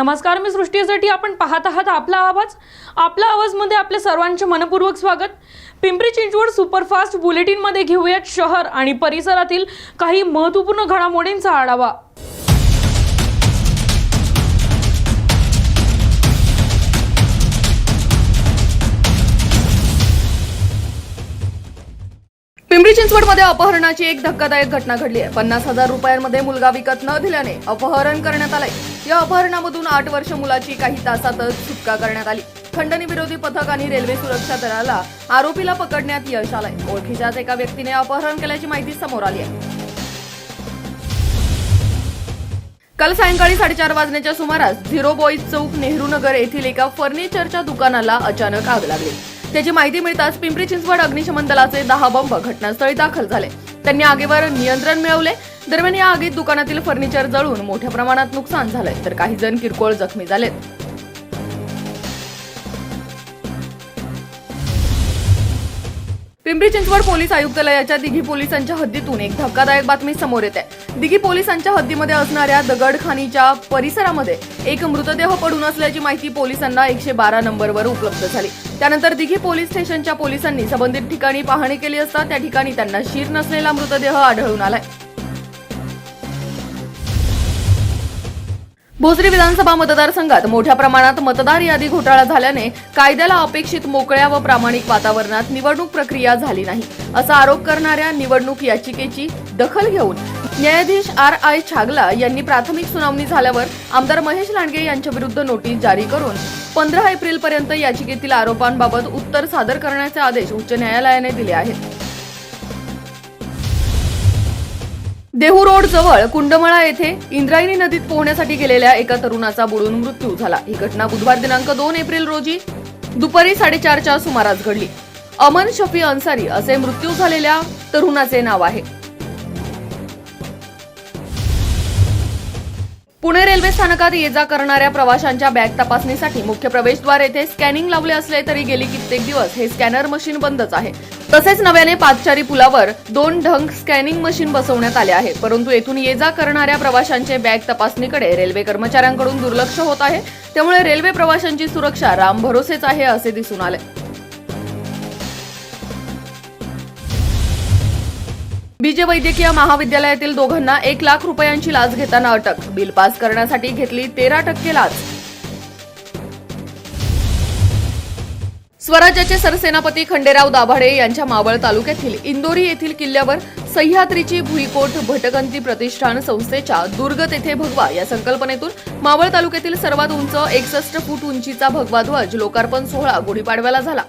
नमस्कार मी सृष्टीसाठी आपण पाहत आहात आपला आवाज. आपला आवाजमध्ये आपल्या सर्वांचे मनपूर्वक स्वागत. पिंपरी चिंचवड सुपरफास्ट बुलेटिनमध्ये घेऊयात शहर आणि परिसरातील काही महत्त्वपूर्ण घडामोडींचा आढावा. पिंपरी चिंचवडमध्ये अपहरणाची एक धक्कादायक घटना घडली आहे. पन्नास हजार रुपयांमध्ये मुलगा विकत न दिल्याने अपहरण करण्यात आलंय. या अपहरणामधून आठ वर्ष मुलाची काही तासातच सुटका करण्यात आली. खंडणी विरोधी पथक आणि रेल्वे सुरक्षा दलाला आरोपीला पकडण्यात यश आलंय. ओळखीच्याच एका व्यक्तीने अपहरण केल्याची माहिती समोर आली आहे. काल सायंकाळी साडेचार वाजण्याच्या सुमारास झिरो बॉईज चौक नेहरू नगर येथील एका फर्निचरच्या दुकानाला अचानक आग लागली. त्याची माहिती मिळताच पिंपरी चिंचवड अग्निशमन दलाचे दहा बंब घटनास्थळी दाखल झाले. त्यांनी आगीवर नियंत्रण मिळवले. दरम्यान या आगीत दुकानातील फर्निचर जळून मोठ्या प्रमाणात नुकसान झालंय. तर काही जण किरकोळ जखमी झालेत. पिंपरी चिंचवड पोलीस आयुक्तालयाच्या दिघी पोलिसांच्या हद्दीतून एक धक्कादायक बातमी समोर येते. दिघी पोलिसांच्या हद्दीमध्ये असणाऱ्या दगडखानीच्या परिसरामध्ये एक मृतदेह पडून असल्याची माहिती पोलिसांना एकशे बारा नंबरवर उपलब्ध झाली. त्यानंतर दिघी पोलीस स्टेशनच्या पोलिसांनी संबंधित ठिकाणी पाहणी केली असता त्या ठिकाणी त्यांना शीर नसलेला मृतदेह आढळून आलाय. भोसरी विधानसभा मतदारसंघात मोठ्या प्रमाणात मतदार यादी घोटाळा झाल्याने कायद्याला अपेक्षित मोकळ्या व प्रामाणिक वातावरणात निवडणूक प्रक्रिया झाली नाही असा आरोप करणाऱ्या निवडणूक याचिकेची दखल घेऊन न्यायाधीश आर आय छागला यांनी प्राथमिक सुनावणी झाल्यावर आमदार महेश लांडगे यांच्या विरुद्ध नोटीस जारी करून पंधरा एप्रिल पर्यंत याचिकेतील आरोपांबाबत उत्तर सादर करण्याचे आदेश उच्च न्यायालयाने दिले आहेत. देहू रोड जवळ कुंडमळा येथे इंद्रायणी नदीत पोहण्यासाठी गेलेल्या एका तरुणाचा बुडून मृत्यू झाला. ही घटना बुधवार दिनांक दोन एप्रिल रोजी दुपारी साडेचारच्या सुमारास घडली. अमन शफी अन्सारी असे मृत्यू झालेल्या तरुणाचे नाव आहे. पुणे रेल्वे स्थानकात ये जा करणाऱ्या प्रवाशांच्या बॅग तपासणीसाठी मुख्य प्रवेशद्वार येथे स्कॅनिंग लावले असले तरी गेली कित्येक दिवस हे स्कॅनर मशीन बंदच आहे. तसेच नव्याने पादचारी पुलावर दोन ढंग स्कॅनिंग मशीन बसवण्यात आले आहे. परंतु येथून ये जा करणाऱ्या प्रवाशांचे बॅग तपासणीकडे रेल्वे कर्मचाऱ्यांकडून दुर्लक्ष होत आहे. त्यामुळे रेल्वे प्रवाशांची सुरक्षा राम भरोसेच आहे असे दिसून आले. बीजे वैद्यकीय महाविद्यालयातील दोघांना एक लाख रुपयांची लाच घेताना अटक. बिल पास करण्यासाठी घेतली तेरा टक्के लाच. स्वराज्याचे सरसेनापती खंडेराव दाभाडे यांच्या मावळ तालुक्यातील इंदोरी येथील किल्ल्यावर सह्याद्रीची भुईकोट भटकंती प्रतिष्ठान संस्थेच्या दुर्ग तेथे भगवा या संकल्पनेतून मावळ तालुक्यातील सर्वात उंच एकसष्ट फूट उंचीचा भगवा ध्वज लोकार्पण सोहळा गुढीपाडव्याला झाला.